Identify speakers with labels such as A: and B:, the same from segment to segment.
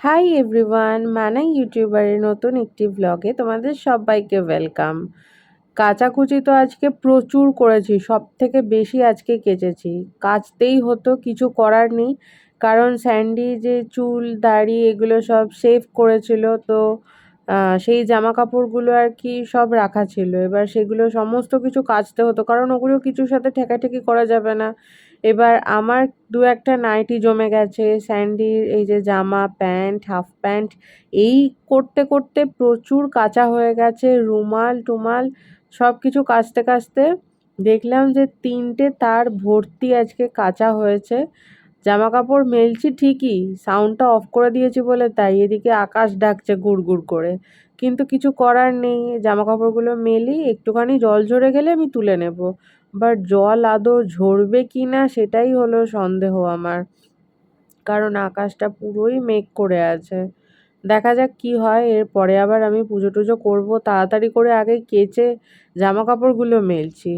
A: Hi everyone মানা ইউটিউবারের নতুন একটি ব্লগে তোমাদের সবাইকে ওয়েলকাম কাচাকুচি তো আজকে প্রচুর করেছি সব থেকে বেশি আজকে কেচেছি। কাচতেই হতো, কিছু করার নেই, কারণ স্যান্ডি যে চুল, দাড়ি এগুলো সব সেভ করেছিল, তো সেই জামা কাপড়গুলো আর কি সব রাখা ছিল। এবার সেগুলো সমস্ত কিছু কাচতে হতো, কারণ ওগুলো কিছুর সাথে ঠেকাঠেকি করা যাবে না। এবার আমার দু একটা নাইটি জমে গেছে। স্যান্ডির এই যে জামা প্যান্ট হাফ প্যান্ট এই করতে করতে প্রচুর কাঁচা হয়ে গেছে। রুমাল টুমাল সব কিছু কাচতে কাচতে দেখলাম যে তিনটে তার ভর্তি আজকে কাঁচা হয়েছে। জামা কাপড় মেলছি ঠিকই সাউন্ডটা অফ করে দিয়েছি বলে তাই এদিকে আকাশ ডাকছে গুড় গুড় করে। কিন্তু কিছু করার নেই জামা কাপড়গুলো মেলি, একটুখানি জল ঝরে গেলে আমি তুলে নেব। বাট জল আদৌ ঝরবে কি না সেটাই হলো সন্দেহ আমার। কারণ আকাশটা পুরোই মেঘ করে আছে। দেখা যাক কি হয়, এরপরে আবার আমি পুজো টুজো করব, তাড়াতাড়ি করে আগে কেচে জামা কাপড়গুলো মেলছি।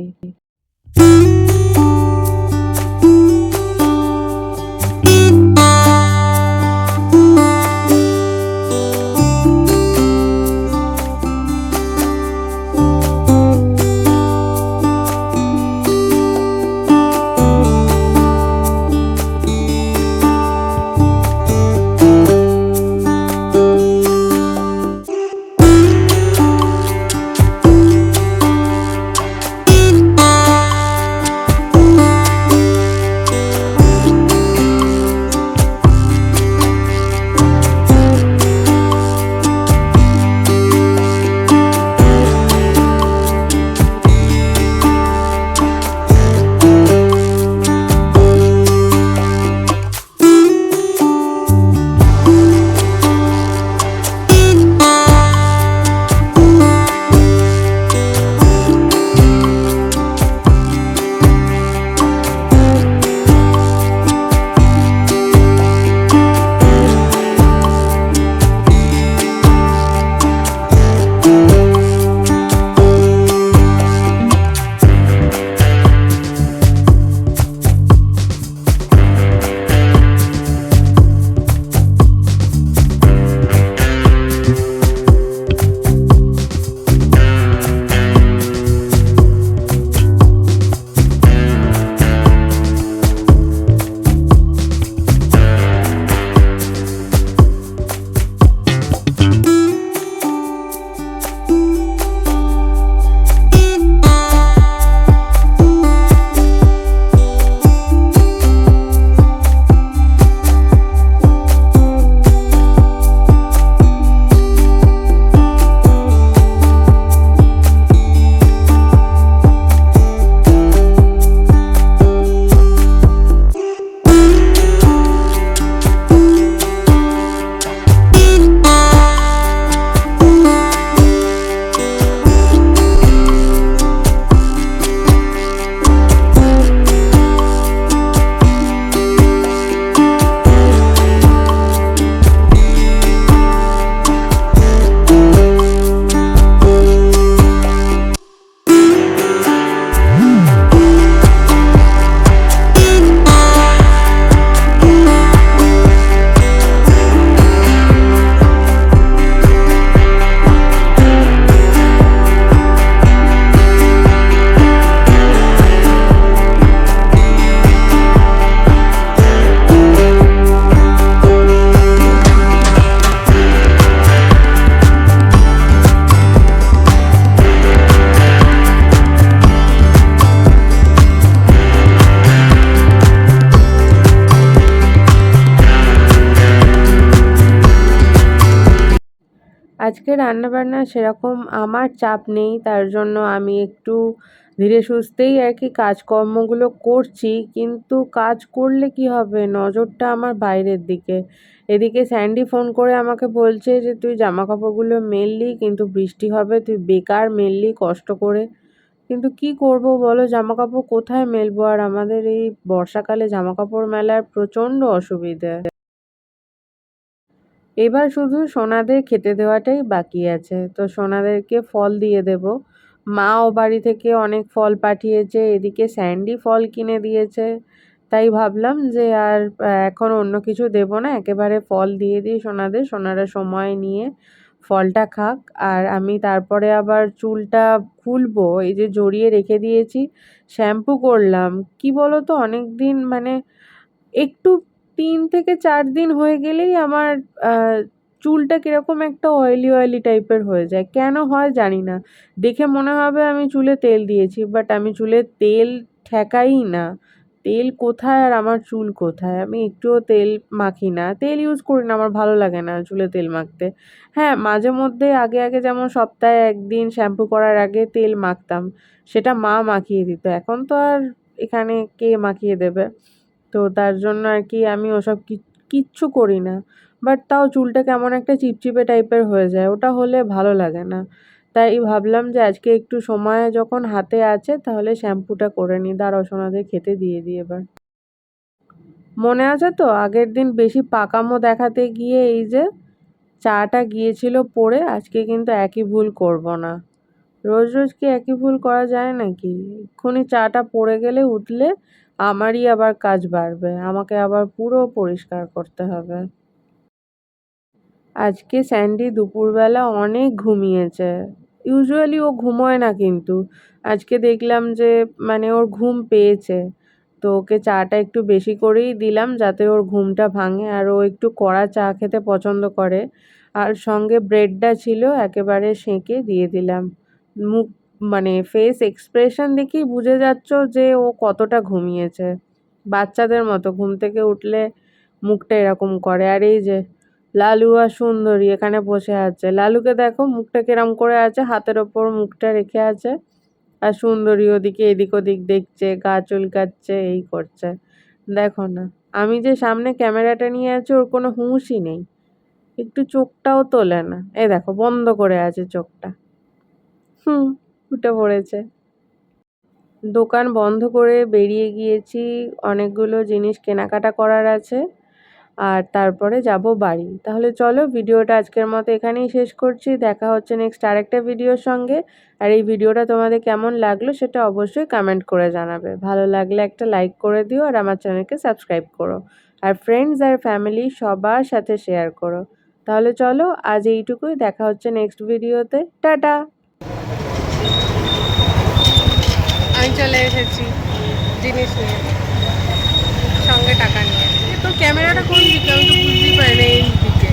A: আজকে রান্নাবান্না সেরকম আমার চাপ নেই, তার জন্য আমি একটু ধীরে সুস্থেই আর কি কাজকর্মগুলো করছি, কিন্তু কাজ করলে কি হবে? নজরটা আমার বাইরের দিকে। এদিকে স্যান্ডি ফোন করে আমাকে বলছে যে, তুই জামা কাপড়গুলো মেললি, কিন্তু বৃষ্টি হবে, তুই বেকার মেললি, কষ্ট করে। কিন্তু কি করব বলো জামা কাপড় কোথায় মেলবো? আর আমাদের এই বর্ষাকালে জামা কাপড় মেলার প্রচণ্ড অসুবিধে। এবার শুধু সোনাদের খেতে দেওয়াটাই বাকি আছে। তো সোনাদেরকে ফল দিয়ে দেব। মাও বাড়ি থেকে অনেক ফল পাঠিয়েছে, এদিকে স্যান্ডি ফল কিনে দিয়েছে। তাই ভাবলাম যে আর এখন অন্য কিছু দেব না, একেবারে ফল দিয়ে দিই সোনাদের। সোনারা সময় নিয়ে ফলটা খাক। আর আমি তারপরে আবার চুলটা খুলবো, এই যে জড়িয়ে রেখে দিয়েছি, শ্যাম্পু করলাম। কি বলো তো অনেক দিন মানে একটু তিন থেকে চার দিন হয়ে গেলেই আমার চুলটা কীরকম একটা অয়েলি অয়েলি টাইপের হয়ে যায়। কেন হয় জানি না। দেখে মনে হবে আমি চুলে তেল দিয়েছি বাট আমি চুলে তেল ঠেকাই না। তেল কোথায় আর আমার চুল কোথায়? আমি একটুও তেল মাখি না। তেল ইউজ করি না, আমার ভালো লাগে না চুলে তেল মাখতে। হ্যাঁ মাঝে মধ্যে আগে আগে যেমন সপ্তাহে একদিন শ্যাম্পু করার আগে তেল মাখতাম, সেটা মা মাখিয়ে দিত। এখন তো আর এখানে কে মাখিয়ে দেবে? তো তার জন্য আর কি আমি ওসব কিচ্ছু করি না। বাট তাও চুলটা কেমন একটা চিপচিপে টাইপের হয়ে যায়, ওটা হলে ভালো লাগে না। তাই ভাবলাম যে আজকে একটু সময় যখন হাতে আছে তাহলে শ্যাম্পুটা করে নিই দাঁড়াও সোনাদের খেতে দিয়ে দিই এবার। মনে আছে তো, আগের দিন বেশি পাকামো দেখাতে গিয়ে এই যে চাটা গিয়েছিল পড়ে আজকে কিন্তু একই ভুল করব না। রোজ রোজ কি একই ভুল করা যায় নাকি? এক্ষুনি চাটা পড়ে গেলে উঠলে আমারই আবার কাজ বাড়বে, আমাকে আবার পুরো পরিষ্কার করতে হবে। আজকে স্যান্ডি দুপুরবেলা অনেক ঘুমিয়েছে। ইউজুয়ালি ও ঘুমোয় না কিন্তু। আজকে দেখলাম যে মানে ওর ঘুম পেয়েছে। তো ওকে চাটা একটু বেশি করেই দিলাম যাতে ওর ঘুমটা ভাঙে আর ও একটু কড়া চা খেতে পছন্দ করে। আর সঙ্গে ব্রেডটা ছিল, একেবারে সেঁকে দিয়ে দিলাম। মুখ মানে ফেস এক্সপ্রেশন দেখেই বুঝে যাচ্ছ যে ও কতটা ঘুমিয়েছে। বাচ্চাদের মতো ঘুম থেকে উঠলে মুখটা এরকম করে, আর এই যে লালু আর সুন্দরী এখানে বসে আছে। লালুকে দেখো মুখটা কিরম করে আছে, হাতের ওপর মুখটা রেখে আছে, আর সুন্দরী ওদিকে এদিক ওদিক দেখছে, গা চুলকাচ্ছে, এই করছে। দেখো না, আমি যে সামনে ক্যামেরাটা নিয়ে আছি, ওর কোনো হুঁশই নেই। একটু চোখটাও তোলে না। এ দেখো, বন্ধ করে আছে চোখটা। হুম। উঠে পড়েছে। দোকান বন্ধ করে বেরিয়ে গিয়েছি, অনেকগুলো জিনিস কেনাকাটা করার আছে, আর তারপরে যাব বাড়ি। তাহলে চলো ভিডিওটা আজকের মতো এখানেই শেষ করছি। দেখা হচ্ছে নেক্সট আরেকটা ভিডিওর সঙ্গে। আর এই ভিডিওটা তোমাদের কেমন লাগল সেটা অবশ্যই কমেন্ট করে জানাবে। ভালো লাগলে একটা লাইক করে দিও আর আমার চ্যানেলকে সাবস্ক্রাইব করো। আর ফ্রেন্ডস আর ফ্যামিলি সবার সাথে শেয়ার করো। তাহলে চলো আজ এইটুকুই। দেখা হচ্ছে নেক্সট ভিডিওতে টাটা!
B: আমি চলে এসেছি জিনিস নিয়ে, সঙ্গে টাকা নিয়ে। তোর ক্যামেরাটা কোন দিকে? আমি তো বুঝতেই পারি না এই দিকে।